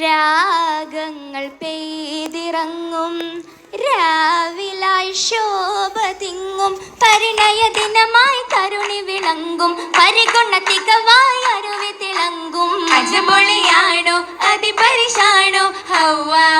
രാഗങ്ങൾ പെയ്തിറങ്ങും. രാവിലായി ശോഭ തിങ്ങും. പരിണയ ദിനമായി കരുണി വിളങ്ങും പരിഗുണ തികവായി അരുവി തിളങ്ങും അജപൊളിയാണോ അതിപരിശാണോ? ഹൗവാ.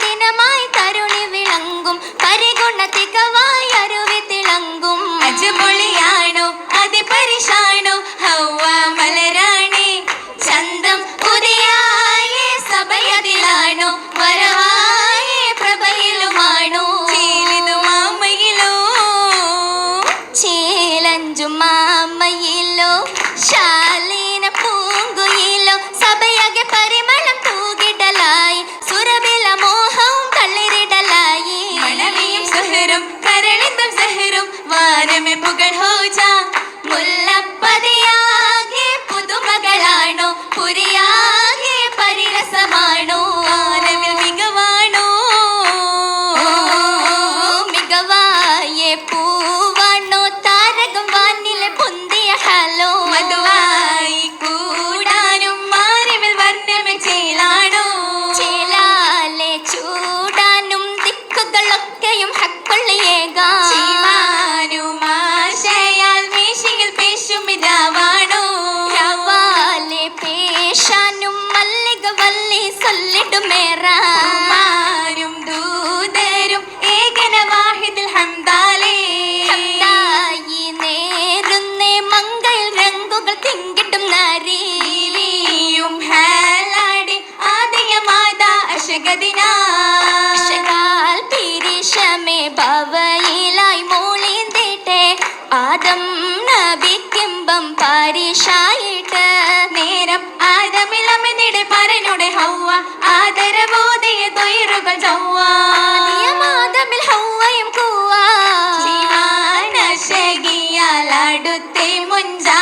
ദിനമായി Furia. വാരിശായിട്ട് നേരം ആദമിളമിനിടെ പരനുടെ ഹൗവ ആദരബോധയെ തൊയറുകൾ ചൊവ്വ. ഹൗവയും കൂവ. മുഞ്ചാ.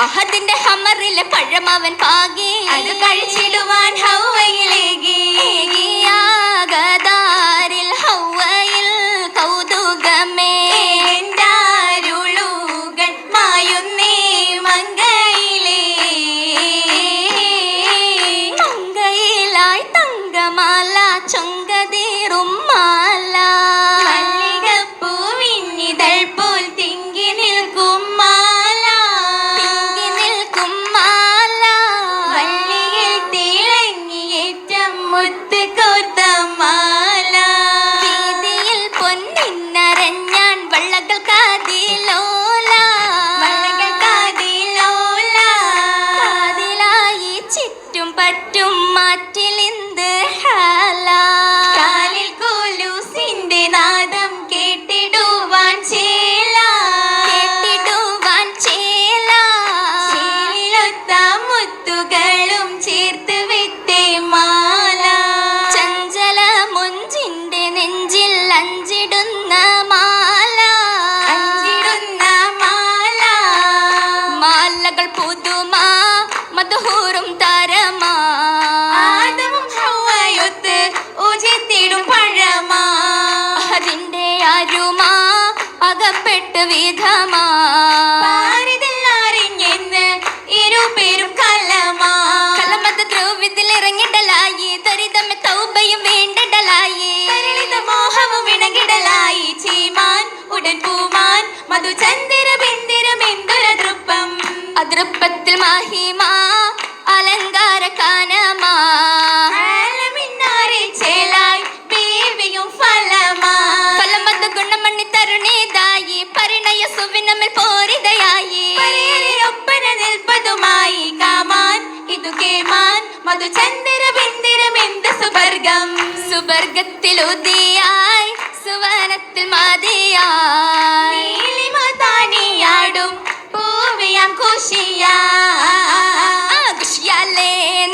അഹദിന്റെ സമ്മറിലെ പഴമവൻ പാകെ അത് കഴിച്ചിടുവാൻ ഹൗവയിലേ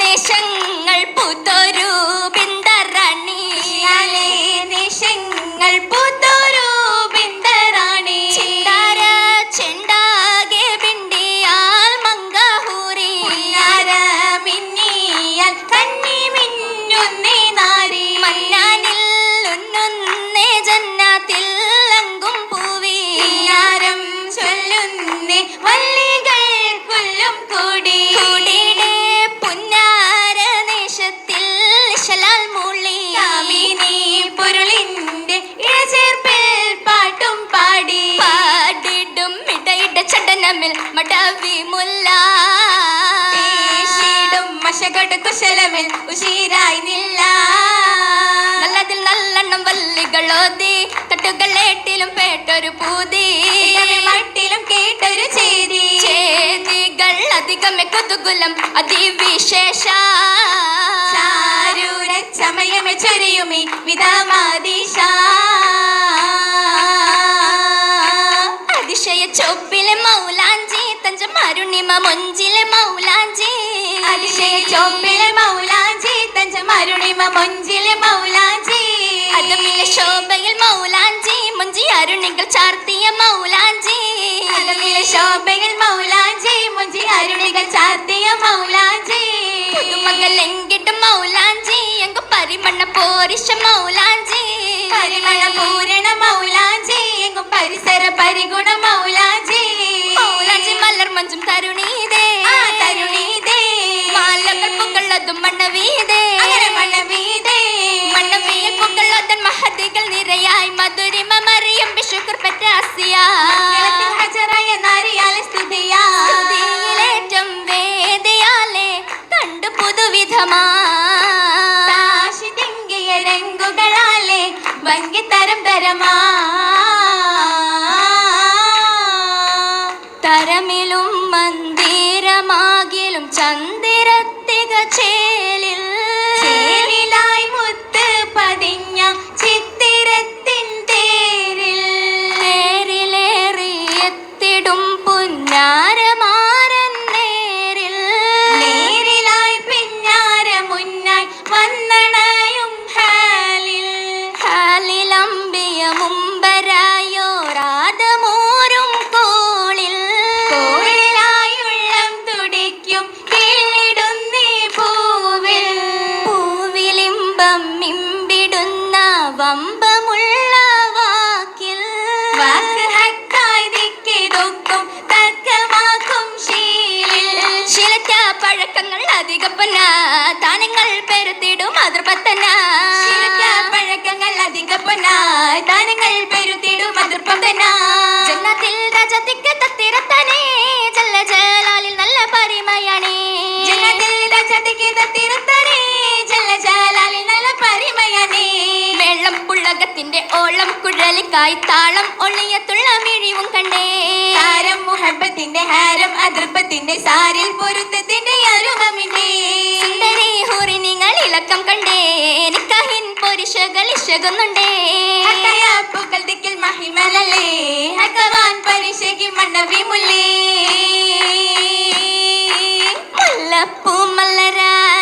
നിശങ്ങൾ പുതൊരു കൊണ്ട് കുശലമിൽ ഉഷീരായി നില്ല. നല്ലതിൽ നല്ലെണ്ണം വല്ലികളോതി തട്ടുകളേട്ടിലും പേട്ടൊരു പൂതി. മട്ടിലും കേട്ടൊരു ചേരി ചേതികൾ അധികമേ കൊതുകുലം അതിവിശേഷ. ചാരൂര ചമയമെ ചൊരിയുമി വിധമാദിശ അതിശയ ചൊപ്പിലെ മൗലാഞ്ചി തഞ്ച മരുണിമ മൊഞ്ചിലെ ചോപ്പിലെ മൗലാഞ്ചി തഞ്ച മരുണിമ മൊഞ്ചിലെ മൗലാഞ്ചി. അതമിലെ ശോഭയിൽ മൗലാഞ്ചി മൊഞ്ചി അരുണികൾ ചാർത്തിയ മൗലാഞ്ചി. അതമിലെ ശോഭയിൽ മൗലാഞ്ചി മുഞ്ചി അരുണികൾ ചാർത്തിയ മൗലാഞ്ചി. പുതുമകൾ എങ്കിട്ടും മൗലാഞ്ചി എങ്ക പരിമണ്ണ പോരിഷ പരിമണ പൂരണ പരിസര പരിഗുണ മൗലാഞ്ചി. മണ്ണവീതേ. അങ്ങനെ മണവീതേ മണ്ണവിയിൽ പുകളതൻ മഹതികൾ നിരയായി. മധുരിമ മറിയം ബിഷുക്കർ പെറ്റ അസിയ മംഗളത്തിൽ ഹജറായ നാരിയാലെ സ്തുതിയാ. സ്തുതിയിലേറ്റം വേദിയാലെ കണ്ടു പുതുവിധമാ. തിങ്കിയ രംഗുകളാലെ ഭംഗി തരം തരമാ. തരമിലും മന്ദിരമാകിലും ചന്ദിരത്തിക chance. വമ്പമുള്ള വാക്കിൽ വാക്ക് ഹക്കായി ദിക്കിതൊക്കും തർക്കമാക്കും ശീലിൽ. ശിലറ്റ പഴക്കങ്ങൾ അധികപ്പന താനങ്ങൾ പെരുത്തിടും അതിർപ്പത്തന ശിലക്ക പഴക്കങ്ങൾ അധികപ്പന താനങ്ങൾ പെരുത്തിടും അതിർപ്പം ജന്നത്തിൽ രജത്തിക്ക് തത്തിരത്തനേ ജല്ല ജലാലിൽ നല്ല പരിമയണേ. ജന്നത്തിൽ രജതിക്ക് തത്തിരുത്തനേ ഓളം കുഴലിക്കായി താളം ഒളിയത്തുള്ള മിഴിവും കണ്ടേ. താരം മുഹബത്തിന്റെ ഹാരം അതിർപ്പത്തിന്റെ സാരിൽ പൊരുത്തത്തിന്റെ അരുമമിന്റെ സുന്ദരി ഹൂറി നിങ്ങൾ ഇളക്കം കണ്ടേ. നിക്കഹിൻ പൊരിശകൾ ഇശകുന്നുണ്ടേ. ഹക്കയാപ്പുകൾ ദിക്കിൽ മഹിമലല്ലേ. ഹക്കവാൻ പരിശകി മണ്ണവി മുല്ലേ മുല്ലപ്പൂ മലരായ